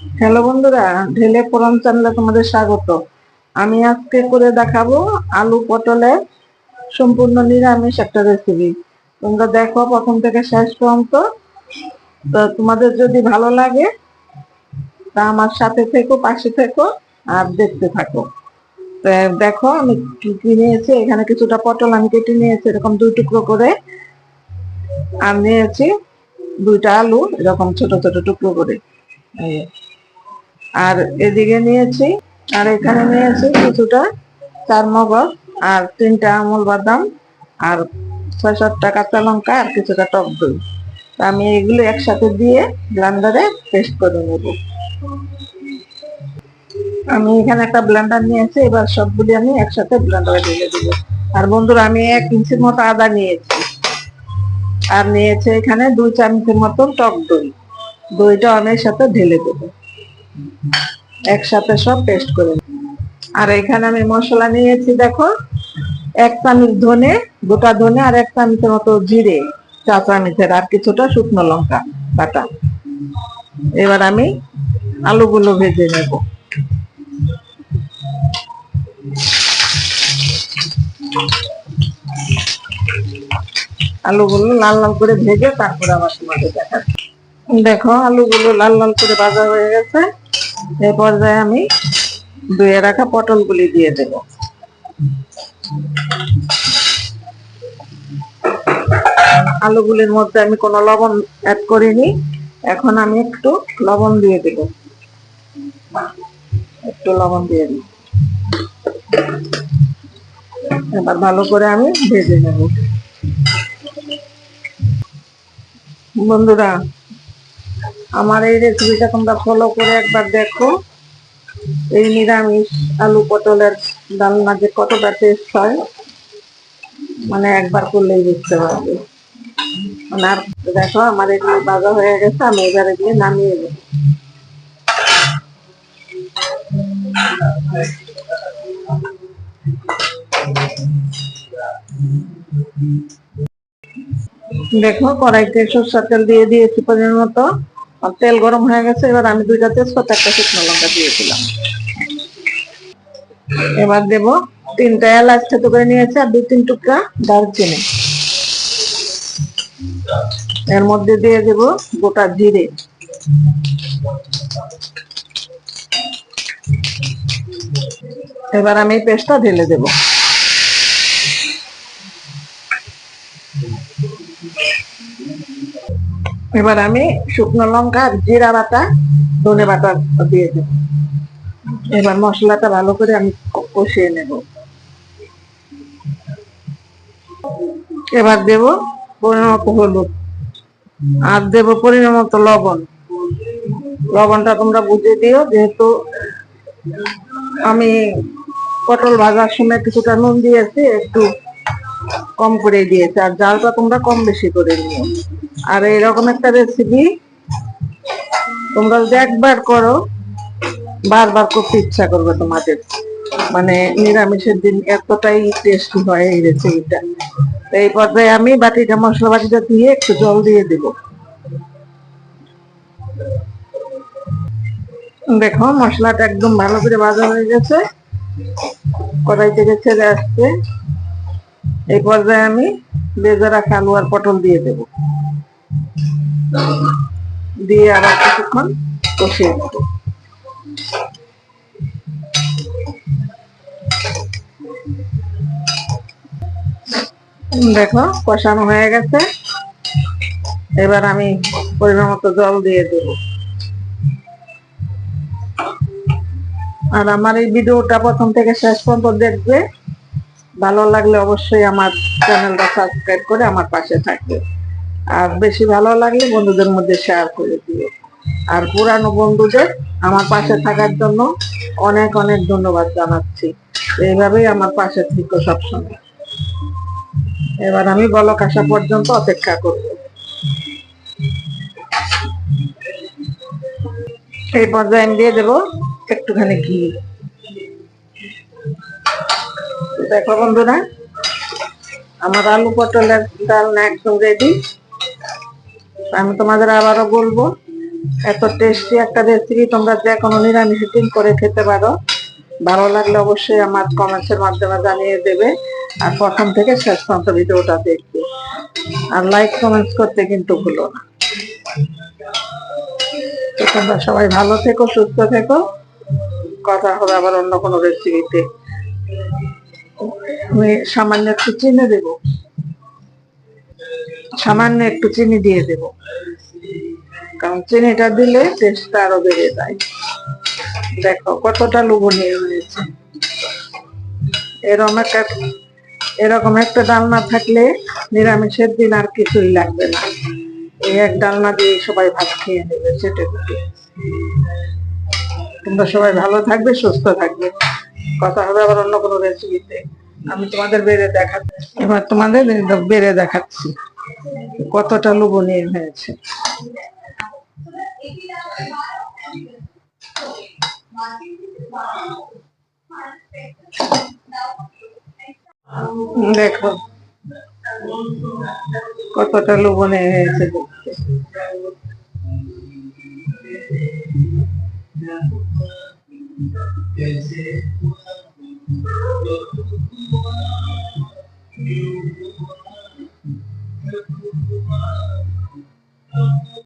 Hello বন্ধুরা, ঢেলে ফোরন চ্যানেলে তোমাদের স্বাগত। আমি আজকে করে দেখাবো আলু পটলের সম্পূর্ণ নিরামিষ একটা রেসিপি তোমরা দেখো প্রথম থেকে শেষ পর্যন্ত। তো তোমাদের যদি ভালো লাগে, তা আমার সাথে থেকো, পাশে থেকো, আর দেখতে থাকো। দেখো, আমি কি কি নিয়েছি, এখানে কিছুটা পটল আমি কেটে নিয়েছি, এরকম দুই টুকরো করে। আর নিয়েছি দুইটা আলু, এরকম ছোট ছোট টুকরো করে। আর এদিকে নিয়েছি, আর এখানে নিয়েছি কিছুটা চার মগজ আর তিনটা আমুল বাদাম আর ছয় সাতটা কাঁচা লঙ্কা আর কিছুটা টক দই। আমি এগুলো একসাথে দিয়ে ব্লেন্ডারে পেস্ট করে নেব। আমি এখানে একটা ব্লেন্ডার নিয়েছি, এবার সবগুলি আমি একসাথে ব্লেন্ডারে ঢেলে দেব। আর বন্ধুরা, আমি এক ইঞ্চির মতো আদা নিয়েছি। আর নিয়েছে এখানে দুই চামচের মতো টক দই। দইটা এর সাথে ঢেলে দেবো। একসাথে সব পেস্ট করে। আর এখানে আমি মশলা নিয়েছি, দেখো, এক চামচ ধনে, গোটা ধনে আর এক চামচের মতো জিরে, চা চামচের আর কিছুটা শুকনো লঙ্কা বাটা। এবার আমি আলুগুলো ভেজে নেব। আলুগুলো লাল লাল করে ভেজে তারপরে আবার তোমাদের দেখাচ্ছি। দেখো, আলুগুলো লাল লাল করে ভাজা হয়ে গেছে। এই পর্যায়ে আমি ধুয়ে রাখা পটলগুলি দিয়ে দেব। আলুগুলির মধ্যে আমি কোনো লবণ অ্যাড করিনি। এখন আমি একটু লবণ দিয়ে দেব। একটু লবণ দিয়ে দিই এবার ভালো করে আমি ভেজে নেব। বন্ধুরা আমার এই রেসিপিটা তোমরা ফলো করে একবার দেখো। এই নিরামিষ আলু পটলের ডালনা যে কতটা টেস্ট হয় মানে একবার করলেই বুঝতে পারবে। মানে আর দেখো, আমার এগুলো বাজা হয়ে গেছে, আমি এবার এগুলো নামিয়ে দেবো দেখো, কড়াইতে সরষের তেল দিয়ে দিয়েছি পরিমাণ মতো। তেল গরম হয়ে গেছে, এবার আমি দুইটা তেজপাতা, একটা শুকনো লঙ্কা দিয়েছিলাম এবার দেব তিনটা এলাচ থেতো করে নিয়েছি, আর দুই তিন টুকরা দারচিনি। এর মধ্যে দিয়ে দেব গোটা জিরে। এবার আমি পেস্টটা ঢেলে দেবো। এবার আমি শুকনো লঙ্কা আর জিরা বাটা, ধনে বাটা দিয়ে দেব। এবার মশলাটা ভালো করে আমি কষিয়ে নেব। এবার দেব পরিমাণ মতো হলুদ আর দেব পরিমাণ মতো লবণ। লবণটা তোমরা বুঝে দিও, যেহেতু আমি পটল ভাজার সময় কিছুটা নুন দিয়েছি, একটু কম করে দিয়েছে, আর জালটা তোমরা কম বেশি করে নিও। আর এরকম একটা রেসিপি তোমরা যদি একবার করো, বারবার করতে ইচ্ছা করবে তোমাদের। মানে নিরামিষের দিন এতটাই টেস্টি হয় এই রেসিপিটা এই পর্যায়ে আমি বাটিটা, মশলা বাটিটা দিয়ে একটু জল দিয়ে দেব। দেখো, মশলাটা একদম ভালো করে ভাজা হয়ে গেছে। কড়াই থেকে ছেড়ে আসছে। এই পর্যায়ে আমি ভেজে রাখা আলু আর পটল দিয়ে দেব। দিয়ে আবার কিছুক্ষণ কষিয়ে নেব। দেখো, কষানো হয়ে গেছে। এবার আমি পরিমাণ মতো জল দিয়ে দেব। আর আমার এই ভিডিওটা প্রথম থেকে শেষ পর্যন্ত দেখবে। ভালো লাগলে অবশ্যই আমার চ্যানেলটা সাবস্ক্রাইব করে আমার পাশে থাকবে। আর বেশি ভালো লাগলে বন্ধুদের মধ্যে শেয়ার করে দিও। আর পুরানো বন্ধুদের আমার পাশে থাকার জন্য অনেক অনেক ধন্যবাদ জানাচ্ছি। এইভাবেই আমার পাশে থেকো সবসময়। এবার আমি বলক আসা পর্যন্ত অপেক্ষা করব। এই পর্যায়ে আমি দিয়ে দেবো একটুখানি ঘি। দেখো বন্ধুরা, আমার আলু পটলের ডাল না একদম রেডি আমি তোমাদের আবারও বলব, এত টেস্টি একটা রেসিপি তোমরা যে কোনো নিরামিষ দিন করে খেতে পারো। ভালো লাগলে অবশ্যই আমার কমেন্টসের মাধ্যমে জানিয়ে দেবে। আর প্রথম থেকে শেষ পর্যন্ত ভিডিওটা দেখবে। আর লাইক কমেন্টস করতে কিন্তু ভুলো না। তোমরা সবাই ভালো থেকো, সুস্থ থেকো। কথা হবে আবার অন্য কোনো রেসিপিতে আমি সামান্য একটু চিনি দেব। সামান্য একটু চিনি দিয়ে দেব। কারণ চিনিটা দিলে টেস্টটা আরও বেড়ে যায়। দেখো কতটা লবণীয় হয়েছে। এরকম একটা এরকম একটা ডালনা থাকলে নিরামিষের দিন আর কিছুই লাগবে না। এই এক ডালনা দিয়ে সবাই ভাত খেয়ে নেবে সেটা তোমরা সবাই ভালো থাকবে, সুস্থ থাকবে। কথা হবে, আবার অন্য কোনো রেসিপিতে আমি তোমাদের বেড়ে দেখাচ্ছি। এবার তোমাদের বেড়ে দেখাচ্ছি কতটা লবণীয় হয়েছে। দেখো কতটা লবণে হয়েছে দেখতে। You.